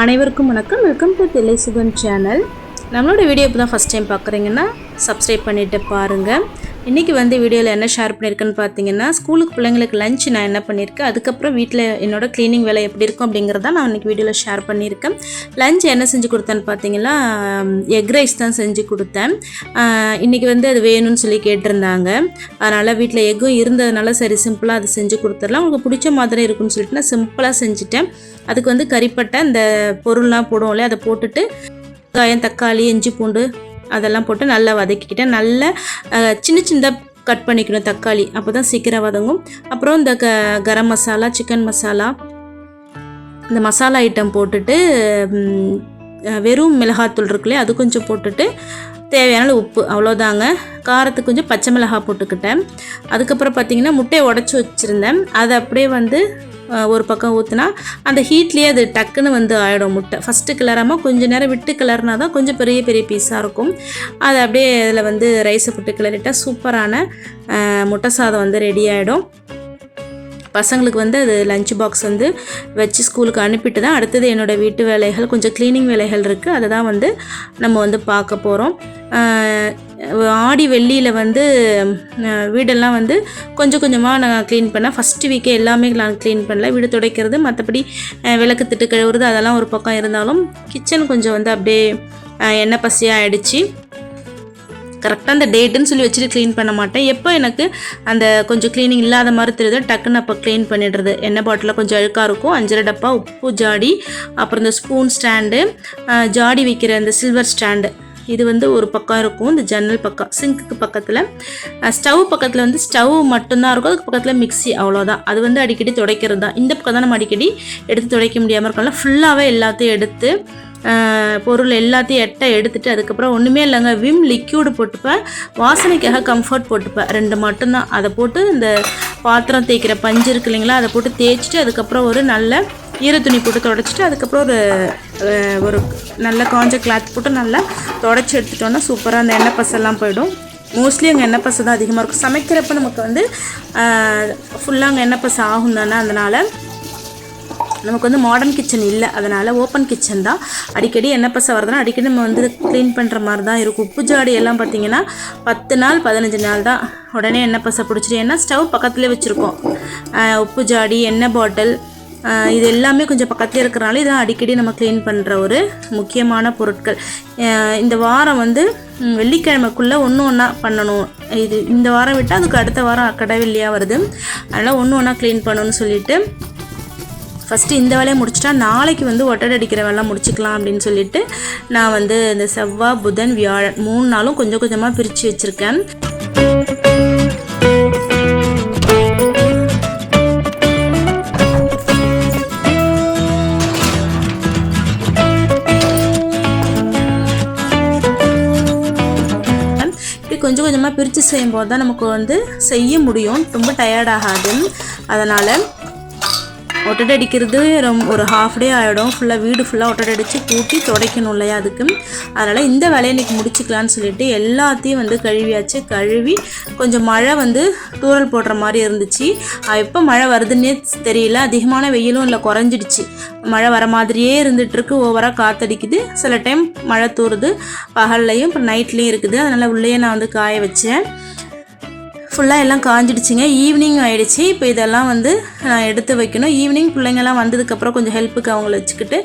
அனைவருக்கும் வணக்கம். Welcome to Thillai Sugan channel நம்மளோட வீடியோ இப்போ தான் ஃபஸ்ட் டைம் பார்க்குறீங்கன்னா சப்ஸ்கிரைப் பண்ணிவிட்டு பாருங்கள் இன்றைக்கி வந்து வீடியோவில் என்ன ஷேர் பண்ணியிருக்கேன்னு பார்த்தீங்கன்னா ஸ்கூலுக்கு பிள்ளைங்களுக்கு லஞ்ச் நான் என்ன பண்ணியிருக்கேன் அதுக்கப்புறம் வீட்டில் என்னோடய க்ளீனிங் வேலை எப்படி இருக்கும் அப்படிங்கிறத நான் இன்றைக்கி வீடியோவில் ஷேர் பண்ணியிருக்கேன் லஞ்ச் என்ன செஞ்சு கொடுத்தேன்னு பார்த்தீங்கன்னா எக் ரைஸ் தான் செஞ்சு கொடுத்தேன். இன்றைக்கி வந்து அது வேணும்னு சொல்லி கேட்டிருந்தாங்க. அதனால் வீட்டில் எக்கும் இருந்ததுனால சரி சிம்பிளாக அது செஞ்சு கொடுத்துடலாம். உங்களுக்கு பிடிச்ச மாதிரி இருக்கும்னு சொல்லிட்டு நான் சிம்பிளாக செஞ்சுட்டேன். அதுக்கு வந்து கறிப்பட்டை இந்த பொருள்லாம் போடுவோம் இல்லையா அதை போட்டுட்டு வெங்காயம் தக்காளி இஞ்சி பூண்டு அதெல்லாம் போட்டு நல்லா வதக்கிக்கிட்டேன் நல்லா சின்ன சின்னதாக கட் பண்ணிக்கணும் தக்காளி. அப்போ தான் சீக்கிரம் வதங்கும். அப்புறம் இந்த க கரம் மசாலா சிக்கன் மசாலா இந்த மசாலா ஐட்டம் போட்டுட்டு வெறும் மிளகாத்தூள் இருக்குல்லையே அது கொஞ்சம் போட்டுட்டு தேவையான அளவு உப்பு அவ்வளோதாங்க காரத்துக்கு கொஞ்சம் பச்சை மிளகாய் போட்டுக்கிட்டேன். அதுக்கப்புறம் பார்த்திங்கன்னா முட்டையை உடச்சி வச்சுருந்தேன். அதை அப்படியே வந்து ஒரு பக்கம் ஊற்றுனா அந்த ஹீட்லேயே அது டக்குன்னு வந்து ஆகிடும் முட்டை. ஃபஸ்ட்டு கிளறாமல் கொஞ்சம் நேரம் விட்டு கிளறினா தான் கொஞ்சம் பெரிய பெரிய பீஸாக இருக்கும். அதை அப்படியே அதில் வந்து ரைஸை போட்டு கிளறிட்டால் சூப்பரான முட்டை சாதம் வந்து ரெடி ஆகிடும் பசங்களுக்கு வந்து அது லஞ்ச் பாக்ஸ் வந்து வச்சு ஸ்கூலுக்கு அனுப்பிட்டு தான் அடுத்தது என்னோடய வீட்டு வேலைகள் கொஞ்சம் க்ளீனிங் வேலைகள் இருக்குது அதை தான் வந்து நம்ம வந்து பார்க்க போகிறோம் ஆடி வெள்ளியில் வந்து வீடெல்லாம் வந்து கொஞ்சம் கொஞ்சமாக நான் க்ளீன் பண்ணேன். ஃபஸ்ட்டு வீக்கே எல்லாமே நான் க்ளீன் பண்ணல. வீடு துடைக்கிறது மற்றபடி விளக்கு திட்டு கழுவுறது அதெல்லாம் ஒரு பக்கம் இருந்தாலும் கிச்சன் கொஞ்சம் வந்து அப்படியே எண்ணெய் பசியாக ஆயிடுச்சு. கரெக்டாக அந்த டேட்டுன்னு சொல்லி வச்சுட்டு க்ளீன் பண்ண மாட்டேன். எப்போ எனக்கு அந்த கொஞ்சம் க்ளீனிங் இல்லாத மாதிரி தெரியுதோ டக்குன்னு அப்போ க்ளீன் பண்ணிடுறது. எண்ணெய் பாட்டிலில் கொஞ்சம் அழுக்காக இருக்கும். அஞ்சரை டப்பா உப்பு ஜாடி அப்புறம் இந்த ஸ்பூன் ஸ்டாண்டு ஜாடி வைக்கிற அந்த சில்வர் ஸ்டாண்டு இது வந்து ஒரு பக்கம் இருக்கும் இந்த ஜன்னல் பக்கம் சிங்க்குக்கு பக்கத்தில். ஸ்டவ் பக்கத்தில் வந்து ஸ்டவ் மட்டும்தான் இருக்கும் அதுக்கு பக்கத்தில் மிக்ஸி அவ்வளோதான் அது வந்து அடிக்கடி துடைக்கிறது தான் இந்த பக்கம் தான் நம்ம அடிக்கடி எடுத்து துடைக்க முடியாமல் இருக்கோம்ல ஃபுல்லாகவே எல்லாத்தையும் எடுத்து பொருள் எல்லாத்தையும் எட்ட எடுத்துட்டு அதுக்கப்புறம் ஒன்றுமே இல்லைங்க விம் லிக்யூடு போட்டுப்பேன் வாசனைக்காக கம்ஃபர்ட் போட்டுப்பேன் ரெண்டு மட்டும்தான். அதை போட்டு இந்த பாத்திரம் தேய்க்கிற பஞ்சு இருக்கு இல்லைங்களா அதை போட்டு தேய்ச்சிட்டு அதுக்கப்புறம் ஒரு நல்ல ஈர துணி போட்டு தொடச்சிட்டு அதுக்கப்புறம் ஒரு ஒரு நல்ல காஞ்ச கிளாத் போட்டு நல்லா தொடச்சி எடுத்துட்டோன்னா சூப்பராக அந்த எண்ணெய் பசெல்லாம் போயிடும். மோஸ்ட்லி அங்கே எண்ணெய் பசை தான் அதிகமாக இருக்கும். சமைக்கிறப்ப நமக்கு வந்து ஃபுல்லாக அங்கே எண்ணெய் பசை ஆகும் தானே அதனால் நமக்கு வந்து மாடர்ன் கிச்சன் இல்லை. அதனால் ஓப்பன் கிச்சன் தான். அடிக்கடி எண்ணெய் பசை வரதுனா அடிக்கடி நம்ம வந்து க்ளீன் பண்ணுற மாதிரி தான் இருக்கும். உப்பு ஜாடி எல்லாம் பார்த்தீங்கன்னா பத்து நாள் பதினஞ்சு நாள் தான் உடனே எண்ணெய் பசை பிடிச்சிட்டு ஏன்னா ஸ்டவ் பக்கத்துலேயே வச்சுருக்கோம். உப்பு ஜாடி எண்ணெய் பாட்டில் இது எல்லாமே கொஞ்சம் பக்கத்துலேயே இருக்கிறனால இதெல்லாம் அடிக்கடி நம்ம க்ளீன் பண்ணுற ஒரு முக்கியமான பொருட்கள். இந்த வாரம் வந்து வெள்ளிக்கிழமைக்குள்ளே ஒன்று ஒன்றா பண்ணணும். இது இந்த வாரம் விட்டால் அதுக்கு அடுத்த வாரம் கடை வெள்ளியாக வருது. அதனால் ஒன்று ஒன்றா க்ளீன் பண்ணணும்னு சொல்லிட்டு ஃபஸ்ட்டு இந்த வேலையை முடிச்சிட்டா நாளைக்கு வந்து ஒட்டடை அடிக்கிற வேலை முடிச்சுக்கலாம் அப்படின்னு சொல்லிட்டு நான் வந்து இந்த செவ்வாய் புதன் வியாழன் மூணு நாளும் கொஞ்சம் கொஞ்சமாக பிரித்து வச்சுருக்கேன். பிரித்து செய்யும்போது தான் நமக்கு வந்து செய்ய முடியும். ரொம்ப டயர்டாகாது அதனால் ஒட்டடை அடிக்கிறது ரொம்ப ஒரு ஹாஃப் டே ஆகிடும் ஃபுல்லாக வீடு ஃபுல்லாக ஒட்டடை அடித்து கூட்டி துடைக்கணும் இல்லையா அதுக்கு. அதனால் இந்த வேலையை இன்றைக்கி முடிச்சுக்கலான்னு சொல்லிட்டு எல்லாத்தையும் வந்து கழுவியாச்சு. கழுவி கொஞ்சம் மழை வந்து தூரல் போடுற மாதிரி இருந்துச்சு. எப்போ மழை வருதுன்னே தெரியல. அதிகமான வெயிலும் இல்லை குறைஞ்சிடுச்சு. மழை வர மாதிரியே இருந்துகிட்ருக்கு ஓவராக காற்றடிக்குது சில டைம் மழை தூறுது. பகல்லையும் இப்போ நைட்லேயும் இருக்குது. அதனால் உள்ளேயே நான் வந்து காய வச்சேன். ஃபுல்லாக எல்லாம் காஞ்சிடுச்சுங்க. ஈவினிங் ஆகிடுச்சி இப்போ இதெல்லாம் வந்து நான் எடுத்து வைக்கணும். ஈவினிங் பிள்ளைங்கெல்லாம் வந்ததுக்கப்புறம் கொஞ்சம் ஹெல்ப்புக்கு அவங்கள வச்சுக்கிட்டு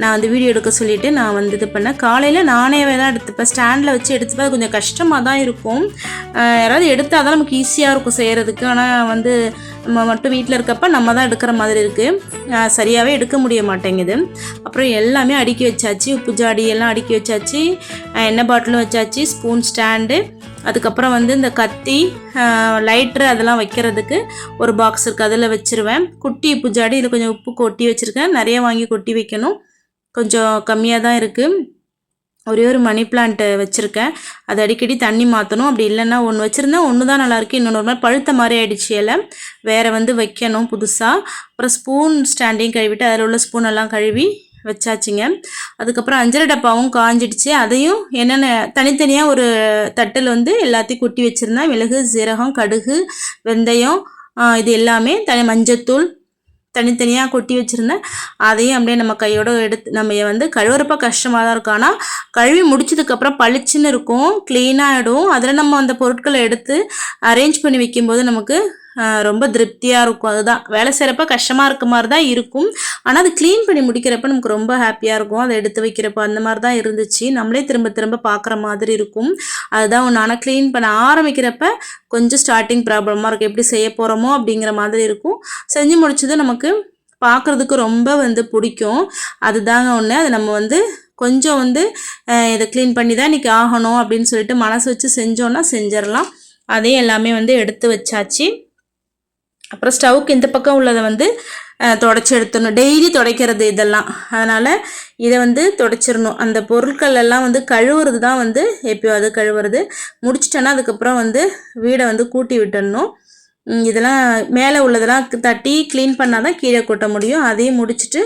நான் வந்து வீடியோ எடுக்க சொல்லிவிட்டு நான் வந்து இது பண்ணேன். காலையில் நானே தான் எடுத்துப்பேன். ஸ்டாண்டில் வச்சு எடுத்துப்பேன். அது கொஞ்சம் கஷ்டமாக தான் இருக்கும். யாராவது எடுத்தால் தான் நமக்கு ஈஸியாக இருக்கும் செய்கிறதுக்கு ஆனால் வந்து நம்ம மட்டும் வீட்டில் இருக்கப்ப நம்ம தான் எடுக்கிற மாதிரி இருக்குது சரியாகவே எடுக்க முடிய மாட்டேங்குது. அப்புறம் எல்லாமே அடுக்கி வச்சாச்சு. உப்பு ஜாடி எல்லாம் அடுக்கி வச்சாச்சு. எண்ணெய் பாட்டிலும் வச்சாச்சு. ஸ்பூன் ஸ்டாண்டு அதுக்கப்புறம் வந்து இந்த கத்தி லைட்ரு அதெல்லாம் வைக்கிறதுக்கு ஒரு பாக்ஸ் இருக்குது அதில் வச்சுருவேன். குட்டி பூஜாடி இதில் கொஞ்சம் உப்பு கொட்டி வச்சுருக்கேன். நிறைய வாங்கி கொட்டி வைக்கணும். கொஞ்சம் கம்மியாக தான் இருக்குது ஒரே ஒரு மணி பிளான்ட்டு வச்சுருக்கேன். அது அடிக்கடி தண்ணி மாற்றணும் அப்படி இல்லைன்னா ஒன்று வச்சுருந்தேன் ஒன்று தான் நல்லாயிருக்கு இன்னொன்று ஒரு மாதிரி பழுத்த மாதிரி ஆகிடுச்சு இலை. வேறு வந்து வைக்கணும் புதுசாக அப்புறம் ஸ்பூன் ஸ்டாண்டையும் கழுவிட்டு அதில் உள்ள ஸ்பூன் எல்லாம் கழுவி வச்சாச்சுங்க. அதுக்கப்புறம் அஞ்சரை டப்பாவும் காஞ்சிடுச்சு. அதையும் என்னென்ன தனித்தனியாக ஒரு தட்டில் வந்து எல்லாத்தையும் கொட்டி வச்சுருந்தேன் மிளகு சீரகம் கடுகு வெந்தயம் இது எல்லாமே தனி மஞ்சத்தூள் தனித்தனியாக கொட்டி வச்சுருந்தேன் அதையும் அப்படியே நம்ம கையோட எடுத்து நம்ம வந்து கழுவுறப்ப கஷ்டமாக தான் இருக்கும். ஆனால் கழுவி முடிச்சதுக்கப்புறம் பளிச்சுன்னு இருக்கும் க்ளீனாகிடும் அதில் நம்ம அந்த பொருட்களை எடுத்து அரேஞ்ச் பண்ணி வைக்கும்போது நமக்கு ரொம்ப திருப்தியாக இருக்கும். அதுதான். வேலை செய்கிறப்ப கஷ்டமாக இருக்க மாதிரி தான் இருக்கும். ஆனால் அது க்ளீன் பண்ணி முடிக்கிறப்ப நமக்கு ரொம்ப ஹாப்பியாக இருக்கும். அதை எடுத்து வைக்கிறப்ப அந்த மாதிரி தான் இருந்துச்சு. நம்மளே திரும்ப திரும்ப பார்க்குற மாதிரி இருக்கும். அதுதான் ஒன்று ஆனால் க்ளீன் பண்ண ஆரம்பிக்கிறப்ப கொஞ்சம் ஸ்டார்டிங் ப்ராப்ளமாக இருக்கும். எப்படி செய்ய போகிறோமோ அப்படிங்கிற மாதிரி இருக்கும். செஞ்சு முடிச்சதும் நமக்கு பார்க்குறதுக்கு ரொம்ப வந்து பிடிக்கும். அதுதாங்க ஒன்று அது நம்ம வந்து கொஞ்சம் வந்து இதை க்ளீன் பண்ணி தான் இன்றைக்கி ஆகணும் அப்படின்னு சொல்லிட்டு மனசு வச்சு செஞ்சோன்னா செஞ்சிடலாம். அதையும் எல்லாமே வந்து எடுத்து வச்சாச்சு. அப்புறம் ஸ்டவ்க்கு இந்த பக்கம் உள்ளதை வந்து தொடச்சி எடுத்துடணும் டெய்லி துடைக்கிறது இதெல்லாம். அதனால் இதை வந்து துடைச்சிடணும். அந்த பொருட்கள் எல்லாம் வந்து கழுவுறது தான் வந்து எப்பயாவது கழுவுறது. முடிச்சிட்டேன்னா அதுக்கப்புறம் வந்து வீடை வந்து கூட்டி விட்டுடணும். இதெல்லாம் மேலே உள்ளதெல்லாம் தட்டி க்ளீன் பண்ணால் தான் கீழே கொட்ட முடியும். அதையும் முடிச்சுட்டு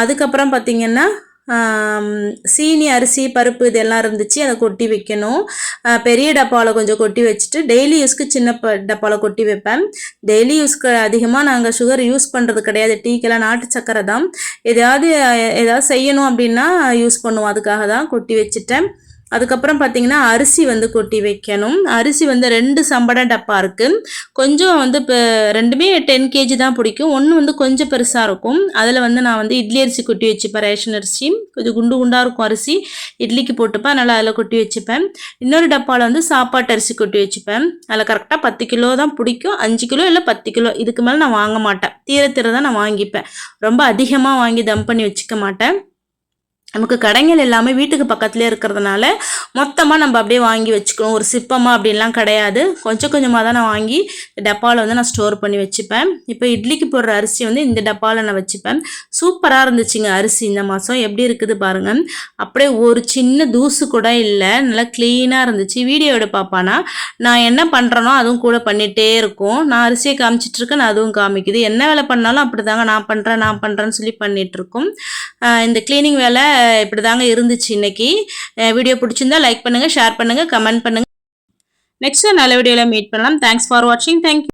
அதுக்கப்புறம் பார்த்திங்கன்னா சீனி அரிசி பருப்பு இதெல்லாம் இருந்துச்சு. அதை கொட்டி வைக்கணும். பெரிய டப்பாவில் கொஞ்சம் கொட்டி வச்சுட்டு டெய்லி யூஸ்க்கு சின்ன ப டப்பாவில் கொட்டி வைப்பேன். டெய்லி யூஸ்க்கு அதிகமாக நாங்கள் சுகர் யூஸ் பண்ணுறது கிடையாது. டீக்கெல்லாம் நாட்டு சக்கரை தான். எதாவது எதாவது செய்யணும் அப்படின்னா யூஸ் பண்ணுவோம். அதுக்காக தான் கொட்டி வச்சுட்டேன். அதுக்கப்புறம் பார்த்தீங்கன்னா அரிசி வந்து கொட்டி வைக்கணும். அரிசி வந்து ரெண்டு சம்பட டப்பா இருக்குது கொஞ்சம் வந்து இப்போ ரெண்டுமே டென் கேஜி தான் பிடிக்கும். ஒன்று வந்து கொஞ்சம் பெருசாக இருக்கும். அதில் வந்து நான் வந்து இட்லி அரிசி கொட்டி வச்சுப்பேன். ரேஷன் அரிசி. கொஞ்சம் குண்டு குண்டாக இருக்கும் அரிசி. இட்லிக்கு போட்டுப்பேன். அதனால் அதில் கொட்டி வச்சுப்பேன். இன்னொரு டப்பாவில் வந்து சாப்பாட்டு அரிசி கொட்டி வச்சுப்பேன். அதில் கரெக்டாக பத்து கிலோ தான் பிடிக்கும். அஞ்சு கிலோ இல்லை பத்து கிலோ. இதுக்கு மேலே நான் வாங்க மாட்டேன். தீர தீர தான் நான் வாங்கிப்பேன். ரொம்ப அதிகமாக வாங்கி தம் பண்ணி வச்சுக்க மாட்டேன். நமக்கு கடைகள் எல்லாமே வீட்டுக்கு பக்கத்துலேயே இருக்கிறதுனால மொத்தமாக நம்ம அப்படியே வாங்கி வச்சுக்கணும். ஒரு சிப்பமாக அப்படின்லாம் கிடையாது. கொஞ்சம் கொஞ்சமாக தான் நான் வாங்கி டப்பாவில் வந்து நான் ஸ்டோர் பண்ணி வச்சுப்பேன். இப்போ இட்லிக்கு போடுற அரிசி வந்து இந்த டப்பாவில் நான் வச்சுப்பேன். சூப்பராக இருந்துச்சுங்க அரிசி இந்த மாதம் எப்படி இருக்குது பாருங்கள் அப்படியே ஒரு சின்ன தூசு கூட இல்லை. நல்லா க்ளீனாக இருந்துச்சு. வீடியோ பார்ப்பானா நான் என்ன பண்ணுறேனோ அதுவும் கூட பண்ணிகிட்டே இருக்கும். நான் அரிசியை காமிச்சிட்ருக்கேன் நான் அதுவும் காமிக்குது. என்ன வேலை பண்ணாலும் அப்படி தாங்க நான் பண்ணுறேன் நான் பண்ணுறேன்னு சொல்லி பண்ணிகிட்ருக்கோம் இந்த க்ளீனிங் வேலை இப்படி தாங்க இருந்துச்சு இன்னைக்கு. வீடியோ பிடிச்சிருந்தா லைக் பண்ணுங்கள் ஷேர் பண்ணுங்கள் கமெண்ட் பண்ணுங்கள் நெக்ஸ்ட் நல்ல வீடியோவில் மீட் பண்ணலாம். தேங்க்ஸ் ஃபார் வாட்சிங் தேங்க்யூ